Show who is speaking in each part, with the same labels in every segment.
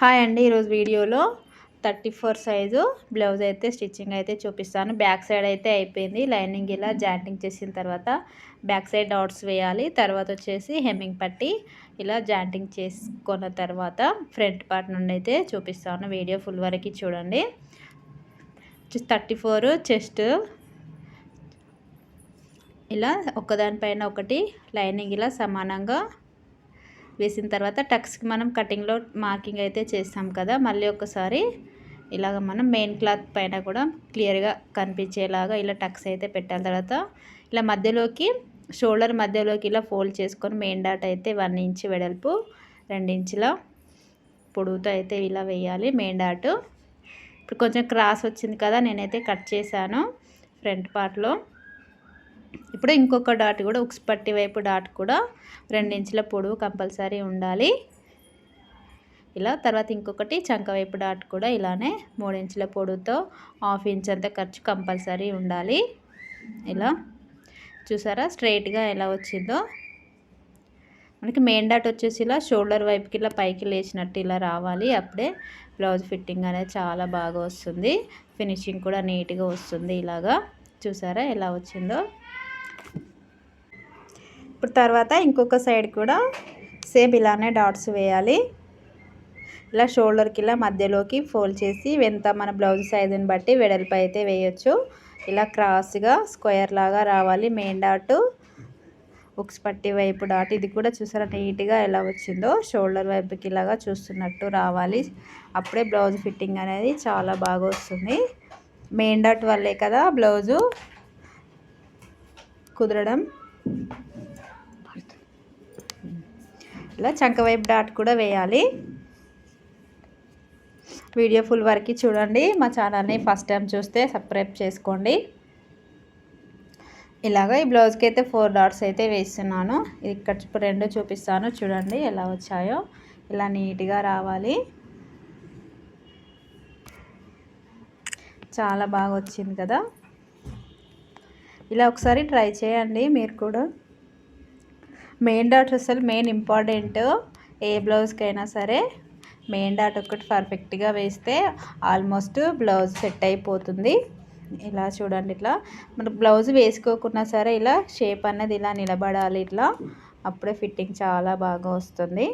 Speaker 1: Hi అండి ఈరోజు వీడియోలో థర్టీ ఫోర్ సైజు బ్లౌజ్ అయితే స్టిచ్చింగ్ అయితే చూపిస్తాను. బ్యాక్ సైడ్ అయితే అయిపోయింది. లైనింగ్ ఇలా జాయింటింగ్ చేసిన తర్వాత బ్యాక్ సైడ్ డాట్స్ వేయాలి. తర్వాత వచ్చేసి హెమ్మింగ్ పట్టి ఇలా జాయింటింగ్ చేసుకున్న తర్వాత ఫ్రంట్ పార్ట్ నుండి అయితే చూపిస్తాను. వీడియో ఫుల్ వరకు చూడండి. థర్టీ ఫోర్ చెస్ట్ ఇలా ఒకదానిపైన ఒకటి లైనింగ్ ఇలా సమానంగా వేసిన తర్వాత టక్స్కి మనం కటింగ్లో మార్కింగ్ అయితే చేస్తాం కదా మళ్ళీ ఒకసారి ఇలాగ మనం మెయిన్ క్లాత్ పైన కూడా క్లియర్గా కనిపించేలాగా ఇలా టక్స్ అయితే పెట్టాలి. తర్వాత ఇలా మధ్యలోకి షోల్డర్ మధ్యలోకి ఇలా ఫోల్డ్ చేసుకొని మెయిన్ డాట్ అయితే వన్ ఇంచ్ వెడల్పు ఇంచుల పొడుగుతో అయితే ఇలా వేయాలి మెయిన్ డాట్. ఇప్పుడు కొంచెం క్రాస్ వచ్చింది కదా నేనైతే కట్ చేశాను ఫ్రంట్ పార్ట్లో. ఇప్పుడు ఇంకొక డాట్ కూడా ఉక్స్ పట్టి వైపు డాట్ కూడా రెండించుల పొడవు కంపల్సరీ ఉండాలి. ఇలా తర్వాత ఇంకొకటి చంక వైపు డాట్ కూడా ఇలానే ఇంచుల పొడవుతో హాఫ్ ఇంచ్ అంత ఖర్చు కంపల్సరీ ఉండాలి. ఇలా చూసారా స్ట్రైట్గా ఎలా వచ్చిందో? మనకి మెయిన్ డాట్ వచ్చేసి ఇలా షోల్డర్ వైపుకి ఇలా పైకి లేచినట్టు ఇలా రావాలి. అప్పుడే బ్లౌజ్ ఫిట్టింగ్ అనేది చాలా బాగా వస్తుంది. ఫినిషింగ్ కూడా నీట్గా వస్తుంది ఇలాగా. చూసారా ఎలా వచ్చిందో? ఇప్పుడు తర్వాత ఇంకొక సైడ్ కూడా సేమ్ ఇలానే డాట్స్ వేయాలి. ఇలా షోల్డర్కి ఇలా మధ్యలోకి ఫోల్డ్ చేసి వెంత మన బ్లౌజ్ సైజుని బట్టి వెడల్పు అయితే వేయచ్చు. ఇలా క్రాస్గా స్క్వేర్ లాగా రావాలి. మెయిన్ డాట్ ఉక్స్ పట్టి వైపు డాట్ ఇది కూడా చూసారా? నీట్గా ఎలా వచ్చిందో. షోల్డర్ వైపుకి ఇలాగా చూస్తున్నట్టు రావాలి. అప్పుడే బ్లౌజ్ ఫిట్టింగ్ అనేది చాలా బాగా వస్తుంది. మెయిన్ డాట్ వల్లే కదా బ్లౌజు కుదరడం. ఇలా చంక వైపు డాట్ కూడా వేయాలి. వీడియో ఫుల్ వరకు చూడండి. మా ఛానల్ని ఫస్ట్ టైం చూస్తే సబ్స్క్రైబ్ చేసుకోండి. ఇలాగ ఈ బ్లౌజ్కి అయితే ఫోర్ డాట్స్ అయితే వేస్తున్నాను. ఇక్కడ రెండు చూపిస్తాను. చూడండి ఎలా వచ్చాయో. ఇలా నీట్గా రావాలి. చాలా బాగా వచ్చింది కదా. ఇలా ఒకసారి ట్రై చేయండి మీరు కూడా. మెయిన్ డాట్ అసలు మెయిన్ ఇంపార్టెంట్ ఏ బ్లౌజ్కైనా సరే. మెయిన్ డాట్ ఒకటి పర్ఫెక్ట్గా వేస్తే ఆల్మోస్ట్ బ్లౌజ్ సెట్ అయిపోతుంది. ఇలా చూడండి ఇట్లా. మన బ్లౌజ్ వేసుకోకున్నా సరే ఇలా షేప్ అన్నది ఇలా నిలబడాలి ఇట్లా. అప్పుడే ఫిట్టింగ్ చాలా బాగా వస్తుంది.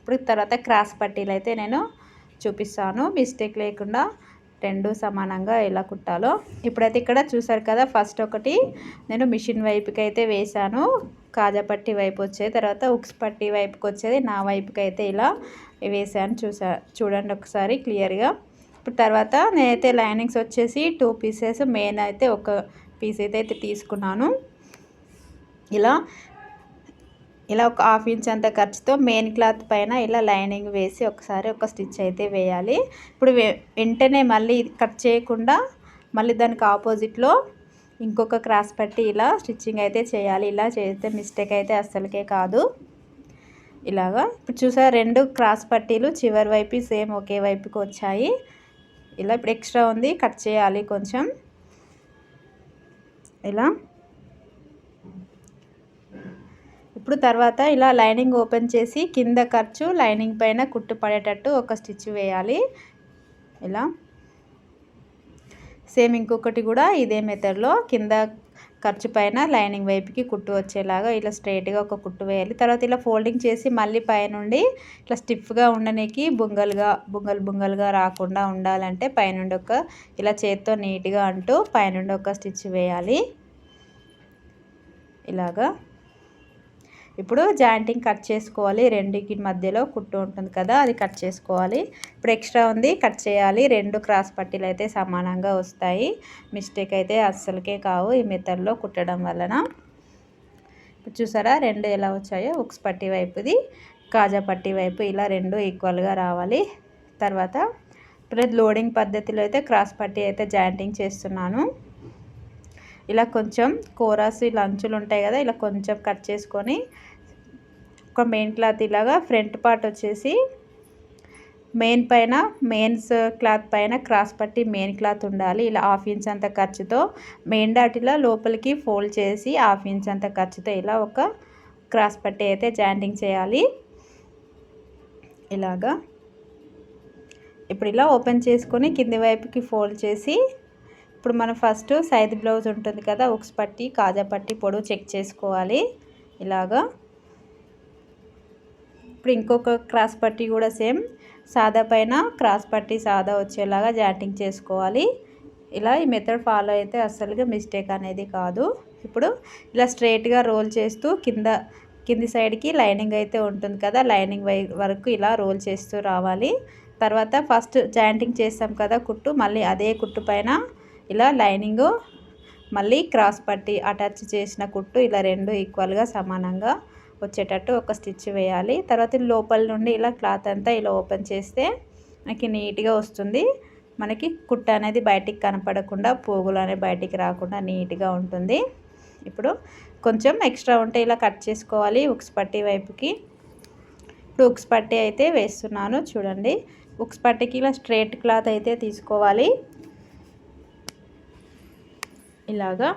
Speaker 1: ఇప్పుడు తర్వాత క్రాస్ పట్టీలు అయితే నేను చూపిస్తాను. మిస్టేక్ లేకుండా రెండు సమానంగా ఎలా కుట్టాలో. ఇప్పుడైతే ఇక్కడ చూసారు కదా ఫస్ట్ ఒకటి నేను మిషన్ వైపుకి అయితే వేశాను. కాజా పట్టి వైపు వచ్చేది తర్వాత ఉక్స్ పట్టి వైపుకి వచ్చేది. నా వైపుకి అయితే ఇలా వేసాను చూసా చూడండి ఒకసారి క్లియర్గా. ఇప్పుడు తర్వాత నేనైతే లైనింగ్స్ వచ్చేసి టూ పీసెస్ మెయిన్ అయితే ఒక పీస్ అయితే అయితే తీసుకున్నాను. ఇలా ఇలా ఒక హాఫ్ ఇంచ్ అంత ఖర్చుతో మెయిన్ క్లాత్ పైన ఇలా లైనింగ్ వేసి ఒకసారి ఒక స్టిచ్ అయితే వేయాలి. ఇప్పుడు వెంటనే మళ్ళీ కట్ చేయకుండా మళ్ళీ దానికి ఆపోజిట్లో ఇంకొక క్రాస్ పట్టి ఇలా స్టిచ్చింగ్ అయితే చేయాలి. ఇలా చేస్తే మిస్టేక్ అయితే అస్సలకే కాదు. ఇలాగా. ఇప్పుడు చూసా రెండు క్రాస్ పట్టీలు చివరి వైపు సేమ్ ఒకే వైపుకి వచ్చాయి. ఇలా ఇప్పుడు ఎక్స్ట్రా ఉంది కట్ చేయాలి కొంచెం. ఇలా. ఇప్పుడు తర్వాత ఇలా లైనింగ్ ఓపెన్ చేసి కింద ఖర్చు లైనింగ్ పైన కుట్టు పడేటట్టు ఒక స్టిచ్ వేయాలి. ఇలా. సేమ్ ఇంకొకటి కూడా ఇదే మెథడ్లో కింద ఖర్చు పైన లైనింగ్ వైపుకి కుట్టు వచ్చేలాగా ఇలా స్ట్రైట్గా ఒక కుట్టు వేయాలి. తర్వాత ఇలా ఫోల్డింగ్ చేసి మళ్ళీ పైనుండి ఇట్లా స్టిఫ్గా ఉండడానికి బుంగలుగా బొంగలు బుంగలుగా రాకుండా ఉండాలంటే పైనుండి ఒక ఇలా చేత్తో నీట్గా అంటూ పైనుండి ఒక స్టిచ్ వేయాలి. ఇలాగా. ఇప్పుడు జాయింటింగ్ కట్ చేసుకోవాలి. రెండుకి మధ్యలో కుట్టు ఉంటుంది కదా అది కట్ చేసుకోవాలి. ఇప్పుడు ఎక్స్ట్రా ఉంది కట్ చేయాలి. రెండు క్రాస్ పట్టీలు అయితే సమానంగా వస్తాయి. మిస్టేక్ అయితే అస్సలకే కావు ఈ మెథడ్లో కుట్టడం వలన. ఇప్పుడు చూసారా రెండు ఎలా వచ్చాయో? ఉక్స్ పట్టి వైపుది కాజా పట్టి వైపు ఇలా రెండు ఈక్వల్గా రావాలి. తర్వాత ఇప్పుడు లోడింగ్ పద్ధతిలో అయితే క్రాస్ పట్టీ అయితే జాయింటింగ్ చేస్తున్నాను. ఇలా కొంచెం కోరాస్ ఇలా అంచులు ఉంటాయి కదా ఇలా కొంచెం కట్ చేసుకొని ఒక మెయిన్ క్లాత్ ఇలాగా ఫ్రంట్ పార్ట్ వచ్చేసి మెయిన్ పైన మెయిన్స్ క్లాత్ పైన క్రాస్ పట్టి మెయిన్ క్లాత్ ఉండాలి. ఇలా హాఫ్ ఇంచ్ అంత ఖర్చుతో మెయిన్ డాటిలా లోపలికి ఫోల్డ్ చేసి హాఫ్ ఇంచ్ అంత ఖర్చుతో ఇలా ఒక క్రాస్ పట్టి అయితే జాయింటింగ్ చేయాలి. ఇలాగా. ఇప్పుడు ఇలా ఓపెన్ చేసుకొని కింది వైపుకి ఫోల్డ్ చేసి ఇప్పుడు మనం ఫస్ట్ సైజ్ బ్లౌజ్ ఉంటుంది కదా ఉక్స్ పట్టి కాజా పట్టి పొడవు చెక్ చేసుకోవాలి. ఇలాగా. ఇప్పుడు ఇంకొక క్రాస్ పట్టి కూడా సేమ్ సాదా పైన క్రాస్ పట్టి సాదా వచ్చేలాగా జాయింటింగ్ చేసుకోవాలి. ఇలా ఈ మెథడ్ ఫాలో అయితే అస్సలుగా మిస్టేక్ అనేది కాదు. ఇప్పుడు ఇలా స్ట్రైట్గా రోల్ చేస్తూ కింద కింది సైడ్కి లైనింగ్ అయితే ఉంటుంది కదా లైనింగ్ వై వరకు ఇలా రోల్ చేస్తూ రావాలి. తర్వాత ఫస్ట్ జాయింటింగ్ చేస్తాం కదా కుట్టు మళ్ళీ అదే కుట్టు పైన ఇలా లైనింగ్ మళ్ళీ క్రాస్ పట్టి అటాచ్ చేసిన కుట్టు ఇలా రెండు ఈక్వల్గా సమానంగా వచ్చేటట్టు ఒక స్టిచ్ వేయాలి. తర్వాత లోపల నుండి ఇలా క్లాత్ అంతా ఇలా ఓపెన్ చేస్తే మనకి నీట్గా వస్తుంది. మనకి కుట్ట అనేది బయటికి కనపడకుండా పోగులు అనేది బయటికి రాకుండా నీట్గా ఉంటుంది. ఇప్పుడు కొంచెం ఎక్స్ట్రా ఉంటే ఇలా కట్ చేసుకోవాలి ఉక్స్ పట్టి వైపుకి. ఇప్పుడు ఉక్స్ పట్టి అయితే వేస్తున్నాను చూడండి. ఉక్స్ పట్టికి ఇలా స్ట్రేట్ క్లాత్ అయితే తీసుకోవాలి. ఇలాగా.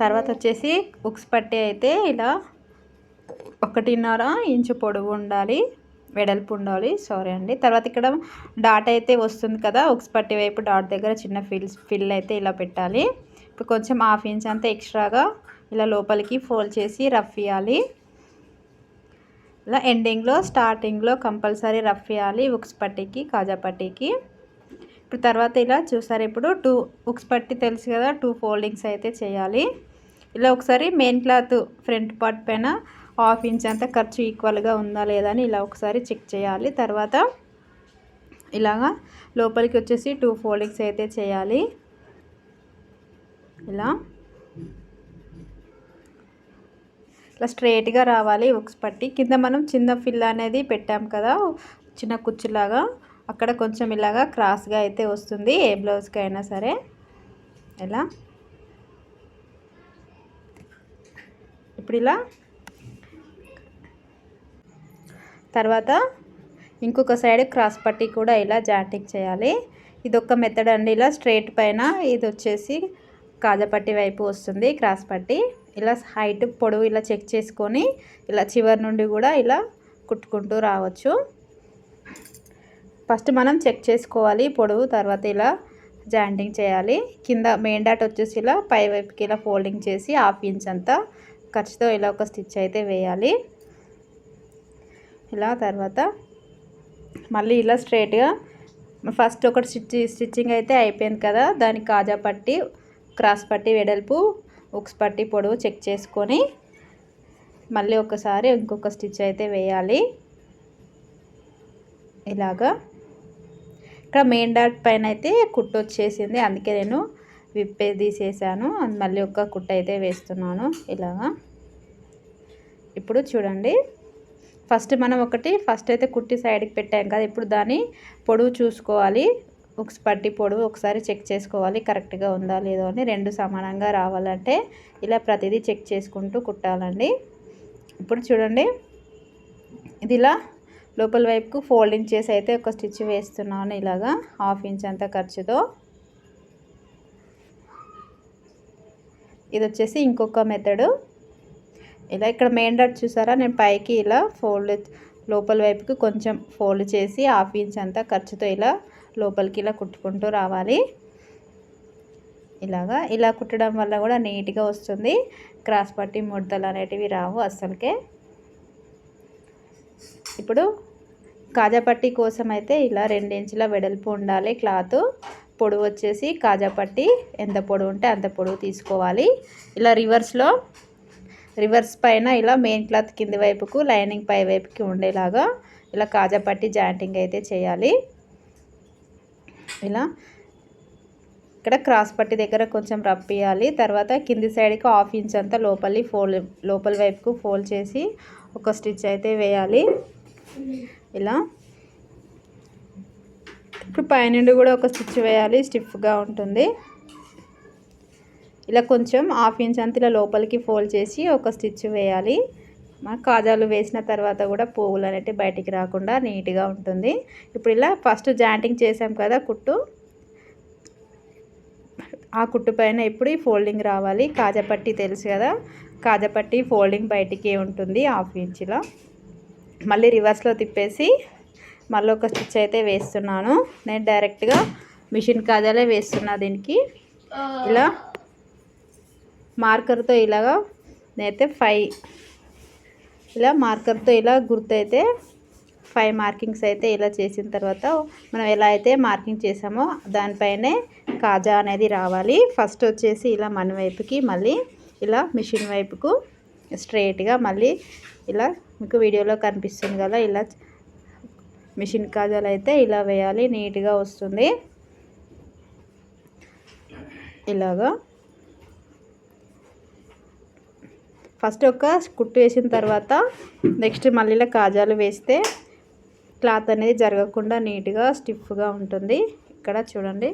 Speaker 1: తర్వాత వచ్చేసి ఉక్స్ పట్టి అయితే ఇలా ఒకటిన్నర ఇంచు పొడవు ఉండాలి వెడల్పు ఉండాలి. సారీ అండి. తర్వాత ఇక్కడ డాట్ అయితే వస్తుంది కదా ఉక్స్ పట్టి వైపు డాట్ దగ్గర చిన్న ఫిల్స్ ఫిల్ అయితే ఇలా పెట్టాలి. ఇప్పుడు కొంచెం హాఫ్ ఇంచ్ అంతా ఎక్స్ట్రాగా ఇలా లోపలికి ఫోల్డ్ చేసి రఫ్ ఇవ్వాలి ఇలా ఎండింగ్లో స్టార్టింగ్లో కంపల్సరీ రఫ్ ఇవ్వాలి ఉక్స్ పట్టీకి కాజా పట్టీకి. ఇప్పుడు తర్వాత ఇలా చూసారు ఇప్పుడు టూ ఉక్స్ పట్టి తెలుసు కదా టూ ఫోల్డింగ్స్ అయితే చేయాలి. ఇలా ఒకసారి మెయిన్ క్లాత్ ఫ్రంట్ పార్ట్ పైన హాఫ్ ఇంచ్ అంతా ఖర్చు ఈక్వల్గా ఉందా లేదా అని ఇలా ఒకసారి చెక్ చేయాలి. తర్వాత ఇలాగా లోపలికి వచ్చేసి టూ ఫోల్డింగ్స్ అయితే చేయాలి. ఇలా. ఇట్లా స్ట్రైట్గా రావాలి ఉక్స్ పట్టి కింద మనం చిన్న ఫిల్ అనేది పెట్టాం కదా చిన్న కుచ్చులాగా. అక్కడ కొంచెం ఇలాగా క్రాస్గా అయితే వస్తుంది ఏ బ్లౌజ్కి అయినా సరే. ఎలా? ఇప్పుడు ఇలా తర్వాత ఇంకొక సైడ్ క్రాస్ పట్టి కూడా ఇలా జాటింగ్ చేయాలి. ఇది ఒక మెథడ్ అండి. ఇలా స్ట్రైట్ పైన ఇది వచ్చేసి కాజపట్టి వైపు వస్తుంది క్రాస్ పట్టి. ఇలా హైట్ పొడవు ఇలా చెక్ చేసుకొని ఇలా చివరి నుండి కూడా ఇలా కుట్టుకుంటూ రావచ్చు. ఫస్ట్ మనం చెక్ చేసుకోవాలి పొడవు తర్వాత ఇలా జాయింటింగ్ చేయాలి. కింద మెయిన్ డాట్ వచ్చేసి ఇలా పై వైపుకి ఇలా ఫోల్డింగ్ చేసి హాఫ్ ఇంచ్ అంతా ఖర్చుతో ఇలా ఒక స్టిచ్ అయితే వేయాలి. ఇలా తర్వాత మళ్ళీ ఇలా స్ట్రైట్గా ఫస్ట్ ఒకటి స్టిచ్ స్టిచ్చింగ్ అయితే అయిపోయింది కదా దానికి కాజా పట్టి క్రాస్ పట్టి వెడల్పు ఉక్స్ పట్టి పొడవు చెక్ చేసుకొని మళ్ళీ ఒకసారి ఇంకొక స్టిచ్ అయితే వేయాలి. ఇలాగా ఇక్కడ మెయిన్ డాట్ పైన అయితే కుట్టు వచ్చేసింది. అందుకే నేను విప్పే తీసేసాను. మళ్ళీ ఒక కుట్ట అయితే వేస్తున్నాను ఇలాగా. ఇప్పుడు చూడండి. ఫస్ట్ మనం ఒకటి ఫస్ట్ అయితే కుట్టి సైడ్కి పెట్టాం కదా. ఇప్పుడు దాన్ని పొడవు చూసుకోవాలి. ఉక్స్ పట్టి పొడవు ఒకసారి చెక్ చేసుకోవాలి. కరెక్ట్గా ఉందా లేదో అని. రెండు సమానంగా రావాలంటే ఇలా ప్రతిదీ చెక్ చేసుకుంటూ కుట్టాలండి. ఇప్పుడు చూడండి. ఇది ఇలా లోపల వైపుకు ఫోల్డింగ్ చేసి అయితే ఒక స్టిచ్ వేస్తున్నాను ఇలాగా హాఫ్ ఇంచ్ అంత ఖర్చుతో. ఇది వచ్చేసి ఇంకొక మెథడు ఇలా ఇక్కడ మెయిన్ డాట్ చూసారా? నేను పైకి ఇలా ఫోల్డ్ లోపల వైపుకి కొంచెం ఫోల్డ్ చేసి హాఫ్ ఇంచ్ అంతా ఖర్చుతో ఇలా లోపలికి ఇలా కుట్టుకుంటూ రావాలి. ఇలాగా ఇలా కుట్టడం వల్ల కూడా నీట్గా వస్తుంది. క్రాస్ పట్టి ముడతలు అనేటివి రావు అస్సలకే. ఇప్పుడు కాజాపట్టి కోసం అయితే ఇలా రెండించుల వెడల్పు ఉండాలి క్లాత్. పొడవు వచ్చేసి కాజాపట్టి ఎంత పొడవు ఉంటే అంత పొడవు తీసుకోవాలి. ఇలా రివర్స్లో రివర్స్ పైన ఇలా మెయిన్ క్లాత్ కింది వైపుకు లైనింగ్ పై వైపుకి ఉండేలాగా ఇలా కాజాపట్టి జాయింటింగ్ అయితే చేయాలి. ఇలా ఇక్కడ క్రాస్ పట్టి దగ్గర కొంచెం రప్పియాలి తర్వాత కింది సైడ్కి హాఫ్ ఇంచ్ అంతా లోపలి ఫోల్డ్ లోపల వైపుకు ఫోల్డ్ చేసి ఒక స్టిచ్ అయితే వేయాలి. ఇలా. ఇప్పుడు పైనుండి కూడా ఒక స్టిచ్ వేయాలి స్టిఫ్గా ఉంటుంది. ఇలా కొంచెం హాఫ్ ఇంచ్ అంత ఇలా లోపలికి ఫోల్డ్ చేసి ఒక స్టిచ్ వేయాలి. మన కాజాలు వేసిన తర్వాత కూడా పువ్వులు అనేవి బయటికి రాకుండా నీట్గా ఉంటుంది. ఇప్పుడు ఇలా ఫస్ట్ జాయింటింగ్ చేసాం కదా కుట్టు. ఆ కుట్టు పైన ఇప్పుడు ఈ ఫోల్డింగ్ రావాలి. కాజా పట్టి తెలుసు కదా. కాజపట్టి ఫోల్డింగ్ బయటికి ఉంటుంది హాఫ్ ఇంచ్లో. మళ్ళీ రివర్స్లో తిప్పేసి మళ్ళీ ఒక స్టిచ్ అయితే వేస్తున్నాను. నేను డైరెక్ట్గా మిషన్ కాజాలే వేస్తున్నా దీనికి. ఇలా మార్కర్తో ఇలాగా నేనైతే ఫైవ్ ఇలా మార్కర్తో ఇలా గుర్తయితే ఫైవ్ మార్కింగ్స్ అయితే ఇలా చేసిన తర్వాత మనం ఎలా అయితే మార్కింగ్ చేసామో దానిపైనే కాజా అనేది రావాలి. ఫస్ట్ వచ్చేసి ఇలా మన వైపుకి మళ్ళీ ఇలా మిషన్ వైపుకు స్ట్రైట్గా మళ్ళీ ఇలా మీకు వీడియోలో కనిపిస్తుంది కదా ఇలా మిషన్ కాజాలు అయితే ఇలా వేయాలి నీట్గా వస్తుంది. ఇలాగా. ఫస్ట్ ఒక కుట్టు వేసిన తర్వాత నెక్స్ట్ మళ్ళీ ఇలా కాజాలు వేస్తే క్లాత్ అనేది జరగకుండా నీట్గా స్టిఫ్గా ఉంటుంది. ఇక్కడ చూడండి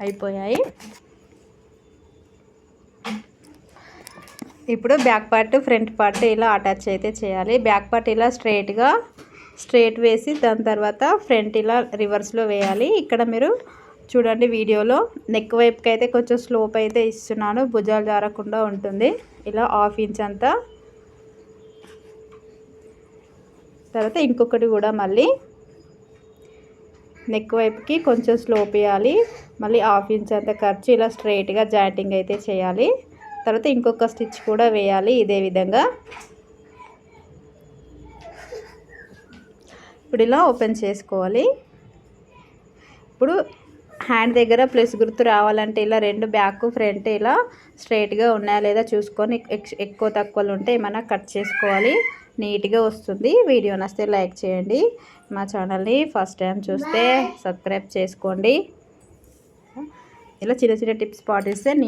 Speaker 1: అయిపోయాయి. ఇప్పుడు బ్యాక్ పార్ట్ ఫ్రంట్ పార్ట్ ఇలా అటాచ్ అయితే చేయాలి. బ్యాక్ పార్ట్ ఇలా స్ట్రైట్గా స్ట్రైట్ వేసి దాని తర్వాత ఫ్రంట్ ఇలా రివర్స్లో వేయాలి. ఇక్కడ మీరు చూడండి వీడియోలో నెక్ వైపుకి అయితే కొంచెం స్లోప్ అయితే ఇస్తున్నాను. భుజాలు జారకుండా ఉంటుంది. ఇలా హాఫ్ ఇంచ్ అంతా. తర్వాత ఇంకొకటి కూడా మళ్ళీ నెక్ వైపుకి కొంచెం స్లోప్ వేయాలి. మళ్ళీ హాఫ్ ఇంచ్ అంత ఖర్చు ఇలా స్ట్రైట్గా జాయింటింగ్ అయితే చేయాలి. తర్వాత ఇంకొక స్టిచ్ కూడా వేయాలి ఇదే విధంగా. ఇప్పుడు ఇలా ఓపెన్ చేసుకోవాలి. ఇప్పుడు హ్యాండ్ దగ్గర ప్లస్ గుర్తు రావాలంటే ఇలా రెండు బ్యాక్ ఫ్రంట్ ఇలా స్ట్రైట్గా ఉన్నాయా లేదా చూసుకొని ఎక్కువ తక్కువలు ఉంటే ఏమైనా కట్ చేసుకోవాలి. నీట్గా వస్తుంది. వీడియో నస్తే లైక్ చేయండి. మా ఛానల్ని ఫస్ట్ టైం చూస్తే సబ్స్క్రైబ్ చేసుకోండి. ఇలా చిన్న చిన్న టిప్స్ పాటిస్తే నీ